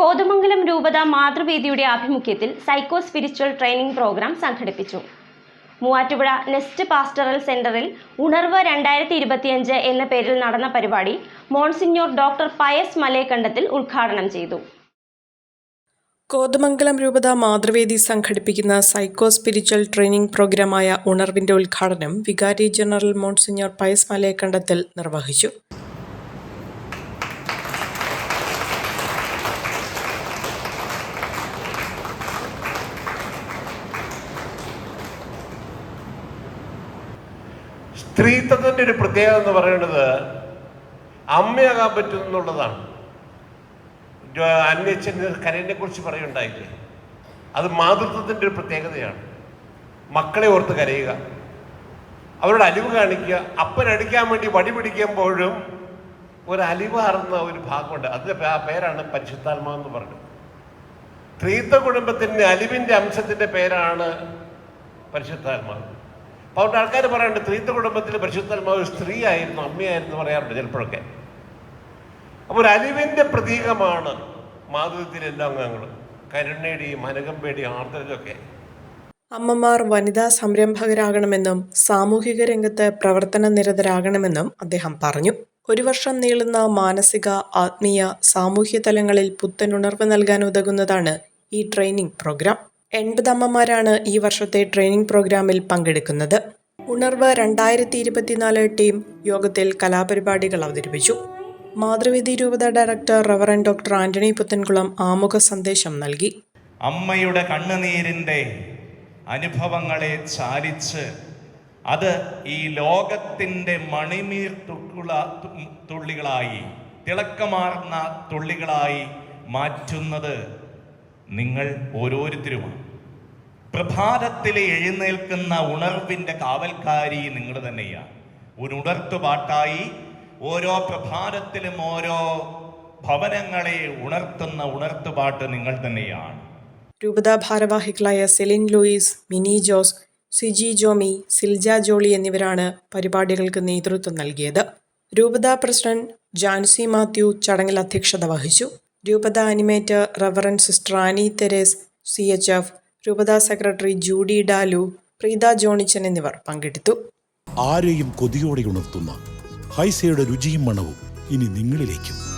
കോതമംഗലം രൂപത മാതൃവേദിയുടെ ആഭിമുഖ്യത്തിൽ psycho spiritual training programme സംഘടിപ്പിച്ചു. മൂവാറ്റുപുഴ നെസ്റ്റ് പാസ്റ്ററൽ സെന്ററിൽ ഉണർവ് രണ്ടായിരത്തി ഇരുപത്തിയഞ്ച് എന്ന പേരിൽ നടന്ന പരിപാടി മോൺസിഞ്ഞോർ ഡോക്ടർ പയസ് മലേക്കണ്ടത്തിൽ ഉദ്ഘാടനം ചെയ്തു. കോതമംഗലം രൂപത മാതൃവേദി സംഘടിപ്പിക്കുന്ന സൈക്കോ സ്പിരിച്വൽ ട്രെയിനിംഗ് പ്രോഗ്രാമായ ഉണർവിന്റെ ഉദ്ഘാടനം വികാരി ജനറൽ മോൺസിഞ്ഞോർ പയസ് മലയക്കണ്ടത്തിൽ നിർവഹിച്ചു. സ്ത്രീത്വത്തിന്റെ ഒരു പ്രത്യേകത എന്ന് പറയുന്നത് അമ്മയാകാൻ പറ്റും എന്നുള്ളതാണ് അന്യച്ഛൻ കരനെ കുറിച്ച് പറയുണ്ടായില്ലേ? അത് മാതൃത്വത്തിന്റെ ഒരു പ്രത്യേകതയാണ്. മക്കളെ ഓർത്ത് കരയുക. അവരുടെ അലിവ് കാണിക്കുക. അപ്പനടിക്കാൻ വേണ്ടി വടി പിടിക്കുമ്പോഴും ഒരു അലിവാർന്ന ഒരു ഭാഗമുണ്ട്. അതിന്റെ ആ പേരാണ് പരിശുദ്ധാത്മ എന്ന് പറഞ്ഞു സ്ത്രീത്വ കുടുംബത്തിന്റെ അലിവിന്റെ അംശത്തിന്റെ പേരാണ് പരിശുദ്ധാത്മാവ് അവിടെ ആൾക്കാർ പറയാറുണ്ട് സ്ത്രീത്വ കുടുംബത്തിൽ സ്ത്രീ ആയിരുന്നു അമ്മയായിരുന്നു പറയാറുണ്ട് ചിലപ്പോഴൊക്കെ. അപ്പോൾ ഒരു അലിവിന്റെ പ്രതീകമാണ് മാതൃത്വത്തിലെ എല്ലാ അംഗങ്ങളും. കരുണയുടെയും അനകമ്പയുടെയും ആർദ്രതയൊക്കെ. അമ്മമാർ വനിതാ സംരംഭകരാകണമെന്നും സാമൂഹിക രംഗത്ത് പ്രവർത്തന നിരതരാകണമെന്നും അദ്ദേഹം പറഞ്ഞു. ഒരു വർഷം നീളുന്ന മാനസിക ആത്മീയ സാമൂഹ്യ തലങ്ങളിൽ പുത്തനുണർവ് നൽകാൻ ഉതകുന്നതാണ് ഈ ട്രെയിനിംഗ് പ്രോഗ്രാം. എൺപത് അമ്മമാരാണ് ഈ വർഷത്തെ ട്രെയിനിംഗ് പ്രോഗ്രാമിൽ പങ്കെടുക്കുന്നത്. ഉണർവ് രണ്ടായിരത്തി ഇരുപത്തിനാല് ടീം യോഗത്തിൽ കലാപരിപാടികൾ അവതരിപ്പിച്ചു. മാതൃവേദി രൂപത director reverend doctor Antony Puthenkulam ആമുഖ സന്ദേശം നൽകി. അമ്മയുടെ കണ്ണുനീരിന്റെ അനുഭവങ്ങളെ ചാലിച്ച് അത് ഈ ലോകത്തിന്റെ മണിമീർ തുക്കുള തുള്ളികളായി തിളക്കമാർന്ന തുള്ളികളായി മാറ്റുന്നത് നിങ്ങൾ ഓരോരുത്തരുമാണ്. പ്രഭാതത്തിൽ എഴുന്നേൽക്കുന്ന ഉണർവിന്റെ കാവൽക്കാരി നിങ്ങൾ തന്നെയാണ്. ഒരു ഉണർത്തുപാട്ടായി ഓരോ പ്രഭാതത്തിലും ഓരോ ഭവനങ്ങളെ ഉണർത്തുന്ന ഉണർത്തുപാട്ട് നിങ്ങൾ തന്നെയാണ്. രൂപത ഭാരവാഹികളായ സെലിൻ ലൂയിസ് മിനി ജോസ് സിജി ജോമി സിൽജ ജോളി എന്നിവരാണ് പരിപാടികൾക്ക് നേതൃത്വം നൽകിയത്. രൂപത പ്രസിഡന്റ് ജാൻസി മാത്യു ചടങ്ങിൽ അധ്യക്ഷത വഹിച്ചു. രൂപത animator reverend sister Annie Therese C H F രൂപത സെക്രട്ടറി ജൂഡി ഡാലു പ്രീത ജോണിച്ചൻ എന്നിവർ പങ്കെടുത്തു. ആരെയും കൊതിയോടെ ഉണർത്തുന്ന ഹൈസയുടെ രുചിയും മണവും ഇനി നിങ്ങളിലേക്കും.